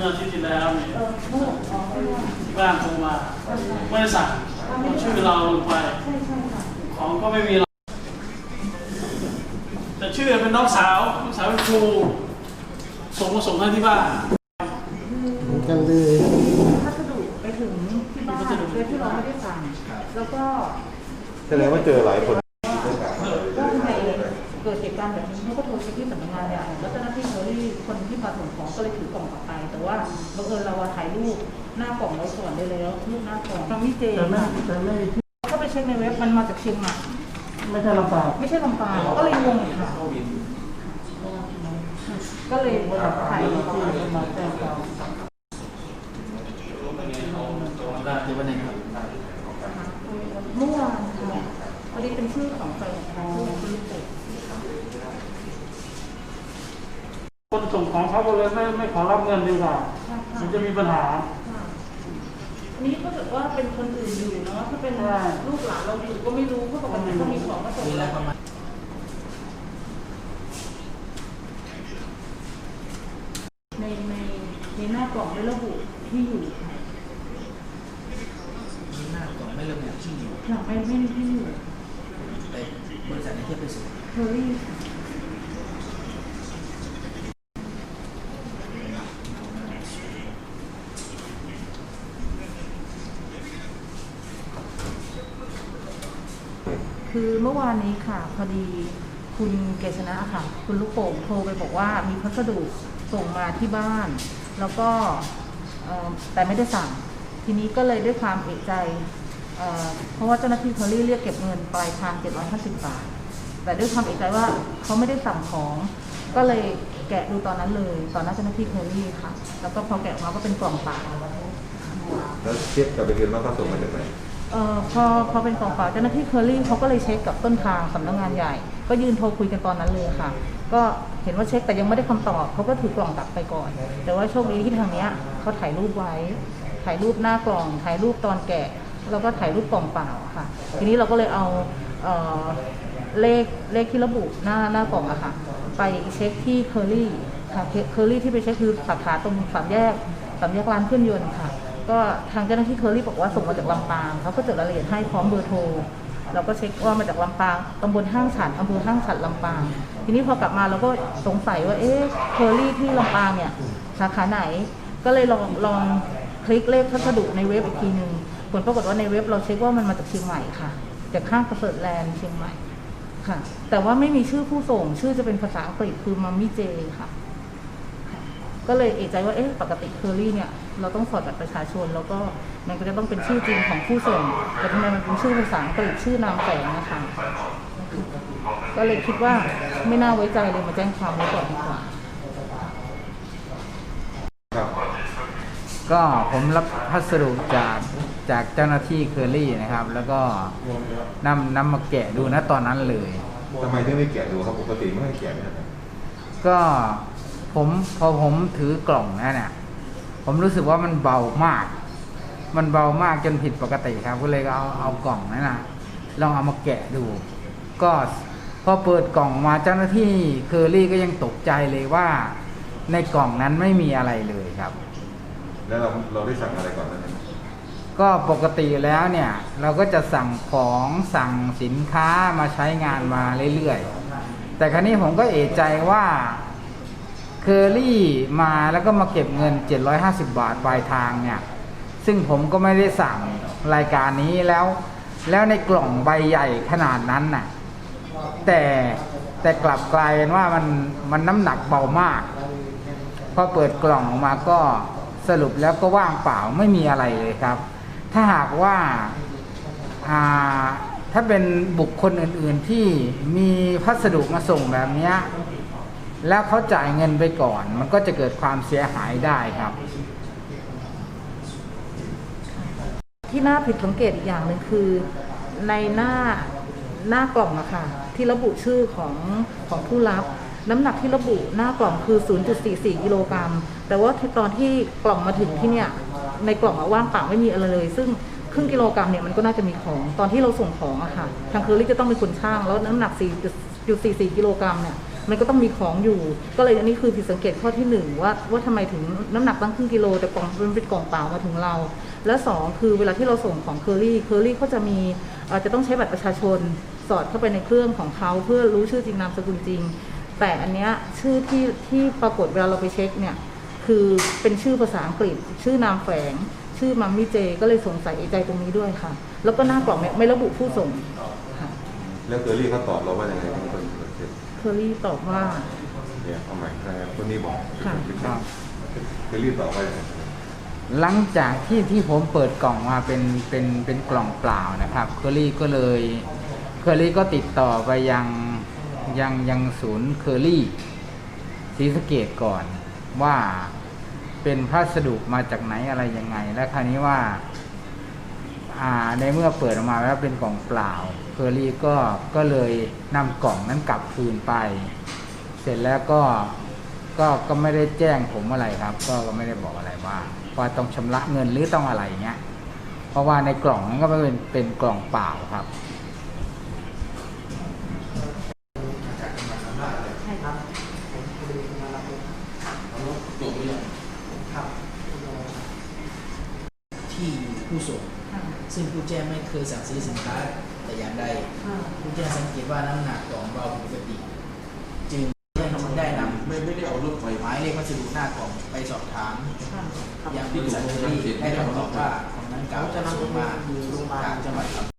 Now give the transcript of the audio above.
มื่ออาทิตย์ที่แล้วเนี่ยเออเมื่ออ๋อเมื่อที่บ้านโทรมาไม่ได้สั่งเอาชื่อเราลงไปใช่ใช่ค่ะของก็ไม่มีหรอกแต่ชื่อเป็นน้องสาวน้องสาวเป็นครูส่งมาส่งให้ที่บ้านกันเลยพัสดุไปถึงที่บ้านโดยที่เราไม่ได้สั่งแล้วก็แสดงว่าเจอหลายคนก็ทำไม เกิดเหตุการณ์แบบนี้เขาก็โทรเช็คที่สำนักงานเนี่ยแล้วเจ้าหน้าที่เขาที่คนที่มาส่งของก็เลยถือกล่องกลับไป แต่ว่าบังเอิญเราอะถ่ายรูปหน้ากล่องไว้ก่อนได้แล้วรูปหน้ากล่องทางมิเจแต่ไม่แต่ไม่ก็ไปเช็คในเว็บมันมาจากเชียงใหม่ไม่ใช่ลำบากไม่ใช่ลำปางก็เลยงงค่ะก็เลยถ่ายรูปมาแจ้งเราได้ที่วันนี้ครับ เมื่อวานค่ะพอดีเป็นชื่อของแฟนของคุณลูกเต๋ คนส่งของ เขาก็เลยไม่ไม่ขอรับเงินดีกว่าค่ะมันจะมีปัญหาค่ะนี่ถ้าเกิดว่าเป็นคนอื่นอยู่เนาะถ้าเป็นใช่ลูกหลานเราอยู่ก็ไม่รู้เพราะปกติก็มีของมาส่งเราในในในหน้ากล่องไม่ระบุที่อยู่ค่ะหน้ากล่องไม่ระบุที่อยู่ค่ะไม่ไม่มีที่อยู่แต่บริษัทนี้เทียบไปสุดเทอรี่ คือเมื่อวานนี้ค่ะ พอดีคุณเกษณะค่ะ คุณลูกโป่งโทรไปบอกว่ามีพัสดุส่งมาที่บ้าน แล้วก็แต่ไม่ได้สั่ง ทีนี้ก็เลยด้วยความเอกใจเเพราะว่าเจ้าหน้าที่เคอรี่เรียกเก็บเงินปลายทาง 750 บาท แต่ด้วยความเอกใจว่าเขาไม่ได้สั่งของ ก็เลยแกะดูตอนนั้นเลย ตอนนั้นเจ้าหน้าที่เคอรี่ค่ะ แล้วก็พอแกะออกมาก็เป็นกล่องเปล่าแล้วเทียบกับไปคืนว่าเขาส่งมาจากไหน เอ่อพอพอเป็นกองฝากเจ้าหน้าที่เคอรี่เขาก็เลยเช็คกับต้นทางสำนักงานใหญ่ ก็ยืนโทรคุยกันตอนนั้นเลยค่ะ ก็เห็นว่าเช็คแต่ยังไม่ได้คำตอบเขาก็ถือกล่องกลับไปก่อน แต่ว่าโชคดีที่ทางเนี้ยเขาถ่ายรูปไว้ ถ่ายรูปหน้ากล่อง ถ่ายรูปตอนแกะ แล้วก็ถ่ายรูปกล่องเปล่าค่ะ ทีนี้เราก็เลยเอาเอ่อเลขเลขที่ระบุหน้าหน้ากล่องอะค่ะ ไปเช็คที่เคอรี่ค่ะเคอรี่ที่ไปเช็คคือสาขาตรงสามแยกสามแยกร้านเครื่องยนต์ค่ะ ก็ทางเจ้าหน้าที่เคอรี่บอกว่าส่งมาจากลำปางเขาก็จดรายละเอียดให้พร้อมเบอร์โทรเราก็เช็คว่ามาจากลำปางตำบลห้างฉันอำเภอห้างฉันลำปาง ทีนี้พอกลับมาเราก็สงสัยว่าเอ๊ะเคอรี่ที่ลำปางเนี่ยสาขาไหน ก็เลยลองลองคลิกเลขพัสดุในเว็บอีกทีหนึ่งผลปรากฏว่าในเว็บเราเช็คว่ามันมาจากเชียงใหม่ค่ะ จากห้างประเสริฐแลนด์เชียงใหม่ค่ะ แต่ว่าไม่มีชื่อผู้ส่งชื่อจะเป็นภาษาอังกฤษคือมัมมี่เจค่ะ ก็เลยเอะใจว่าเอ๊ะปกติเคอรี่เนี่ยเราต้องสอดบัตรประชาชน แล้วก็มันก็จะต้องเป็นชื่อจริงของผู้ส่งแต่ทำไมมันเป็นชื่อภาษาอังกฤษชื่อนามแฝงนะคะ ก็เลยคิดว่าไม่น่าไว้ใจเลยมาแจ้งความไว้ก่อนดีกว่า ครับก็ผมรับพัสดุจากจากเจ้าหน้าที่เคอรี่นะครับ แล้วก็นำนำมาแกะดูนะตอนนั้นเลย ทำไมถึงไม่แกะดูครับปกติไม่ให้แกะนะครับก็ ผมพอผมถือกล่องนั่นน่ะ ผมรู้สึกว่ามันเบามาก มันเบามากจนผิดปกติครับ ก็เลยเอาเอากล่องนั่นนะลองเอามาแกะดู ก็พอเปิดกล่องมาเจ้าหน้าที่เคอรี่ก็ยังตกใจเลยว่า ในกล่องนั้นไม่มีอะไรเลยครับ แล้วเราเราได้สั่งอะไรก่อนหนานั้นก็ปกติแล้วเนี่ย เราก็จะสั่งของสั่งสินค้ามาใช้งานมาเรื่อยๆแต่ครั้นี้ผมก็เอะใจว่าเค อรี่มาแล้วก็มาเก็บเงิน 750 บาทปลายทางเนี่ย ซึ่งผมก็ไม่ได้สั่งรายการนี้แล้ว แล้วในกล่องใบใหญ่ขนาดนั้นน่ะ แต่แต่กลับกลายเป็นว่ามันมันน้ำหนักเบามาก พอเปิดกล่องออกมาก็สรุปแล้วก็ว่างเปล่าไม่มีอะไรเลยครับ ถ้าหากว่าอ่าถ้าเป็นบุคคลอื่นๆที่มีพัสดุมาส่งแบบเนี้ย แล้วเขาจ่ายเงินไปก่อน มันก็จะเกิดความเสียหายได้ครับ ที่น่าผิดสังเกตอีกอย่างหนึ่งคือในหน้าหน้ากล่องอะค่ะ ที่ระบุชื่อของของผู้รับ น้ำหนักที่ระบุหน้ากล่องคือ 0.44กิโลกรัม แต่ว่าที่ตอนที่กล่องมาถึงที่เนี่ย ในกล่องอะว่างเปล่าไม่มีอะไรเลย ซึ่งครึ่งกิโลกรัมเนี่ยมันก็น่าจะมีของตอนที่เราส่งของอะค่ะ ทางเคอรี่จะต้องเป็นคนช่าง แล้วน้ำหนัก 4.44กิโลกรัมเนี่ย มันก็ต้องมีของอยู่ ก็เลยอันนี้คือผิดสังเกตข้อที่หนึ่งว่าว่าทำไมถึงน้ำหนักตั้งครึ่งกิโลแต่กล่องเป็นกล่องเปล่ามาถึงเรา และสองคือเวลาที่เราส่งของเคอรี่เคอรี่เขาจะมีอ่อจะต้องใช้บัตรประชาชนสอดเข้าไปในเครื่องของเขาเพื่อรู้ชื่อจริงนามสกุลจริง แต่อันเนี้ยชื่อที่ที่ปรากฏเวลาเราไปเช็คเนี่ยคือเป็นชื่อภาษาอังกฤษ ชื่อนามแฝง ชื่อมัมมี่เจ ก็เลยสงสัยใจตรงนี้ด้วยค่ะ แล้วก็หน้ากล่องไม่ไม่ระบุผู้ส่งค่ะแล้วเคอรี่เขาตอบเราว่ายังไงที่คน เช็คเคอรี่ตอบว่าเนี่ยเอาใหม่นะครับคนนี้บอกค่ะ ครับเคอรี่ตอบว่ายังไงหลังจากที่ที่ผมเปิดกล่องมาเป็นเป็นเป็นกล่องเปล่านะครับเคอรี่ก็เลยเคอรี่ก็ติดต่อไปยังยังยังศูนย์เคอรี่ศรีสะเกดก่อนว่าเป็นพัสดุมาจากไหนอะไรยังไง และคราวนี้ว่าอ่า ในเมื่อเปิดออกมาแล้วเป็นกล่องเปล่าเคอรี่ก็ก็เลยนำกล่องนั้นกลับคืนไป เสร็จแล้วก็ก็ก็ไม่ได้แจ้งผมอะไรครับ ก็ก็ไม่ได้บอกอะไรว่าว่าต้องชำระเงินหรือต้องอะไรเงี้ย เพราะว่าในกล่องนั้นก็เป็นเป็นกล่องเปล่าครับที่ ผู้ส่งค่ะซึ่งผู้แจ้งไม่เคยสั่งซื้อสินค้าแต่อย่างใดค่ะผู้แจ้งสังเกตว่าน้ำหนักของเบาผิดปกติ จึงได้นำได้นำไม่ไม่ได้เอารถไฟหมายเลขพัสดุหน้ากล่องไปสอบถามค่ะยังบริษัทเบอรี่ให้คำตอบว่าของนั้นเก่าจะนำมาจากจังหวัดลำ